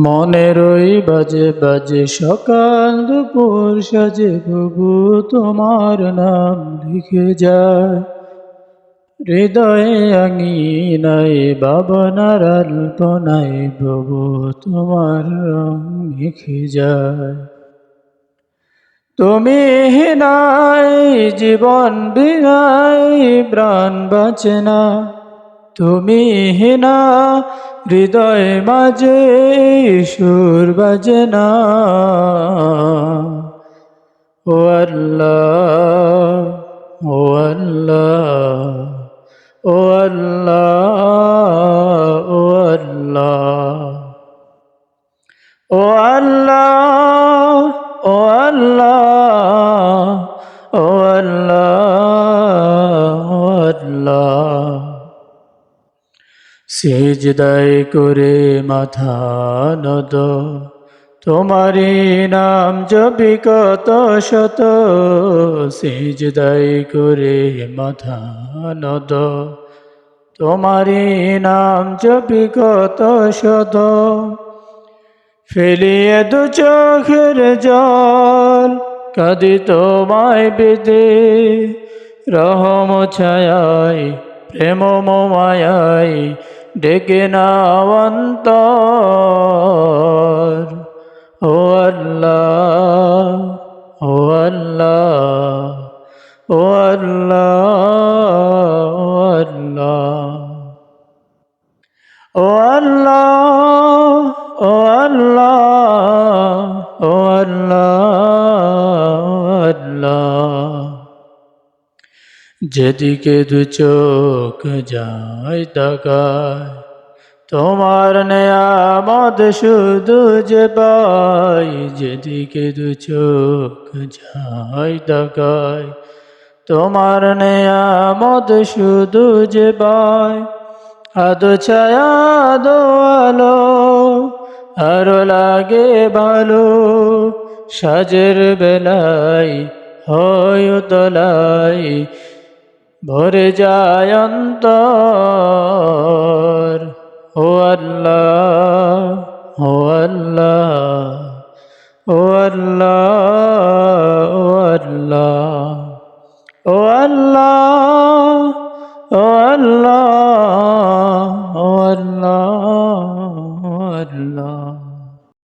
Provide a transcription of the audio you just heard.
মনের ওই বাজে বাজে সকাল দুপুর সাজে প্রভু তোমার নাম লিখে যায়। হৃদয়ে আঙিনায় বাবনার আল্পনায় প্রভু তোমার রং লিখে যায়। তুমি নাই, জীবন বিনাই প্রাণ বাঁচে না। তুমি না হৃদয় মাঝে সুর বাজে না। ও আল্লাহ ও আল্লাহ। সেজদায় করে মাথা নদ তোমারই নাম জপি কত শত। সেজদায় করে মাথা নদ তোমারই নাম জপি কত শত। ফেলিয়ে দু চোখের জল কাঁদি তোমায় বেদে। রহম ছায় প্রেম মায়ায় ডেকে না অন্তর। ও আল্লাহ ও আল্লাহ ও আল্লাহ ও আল্লাহ। ও আল্লাহ ও যেদিকে দু চোখ যায় তাকায়, তোমার নেয়ামত শুধু যে পাই। যেদিকে দু চোখ যায় তাকায়, তোমার নেয়ামত শুধু যে পায় আদো ছায়া দো আলো, আরও লাগে ভালো, সাজের বেলায় হয় তলাই ভরে যায় অন্তর। ও আল্লাহ ও আল্লাহ ও আল্লাহ ও আল্লাহ ও আল্লাহ।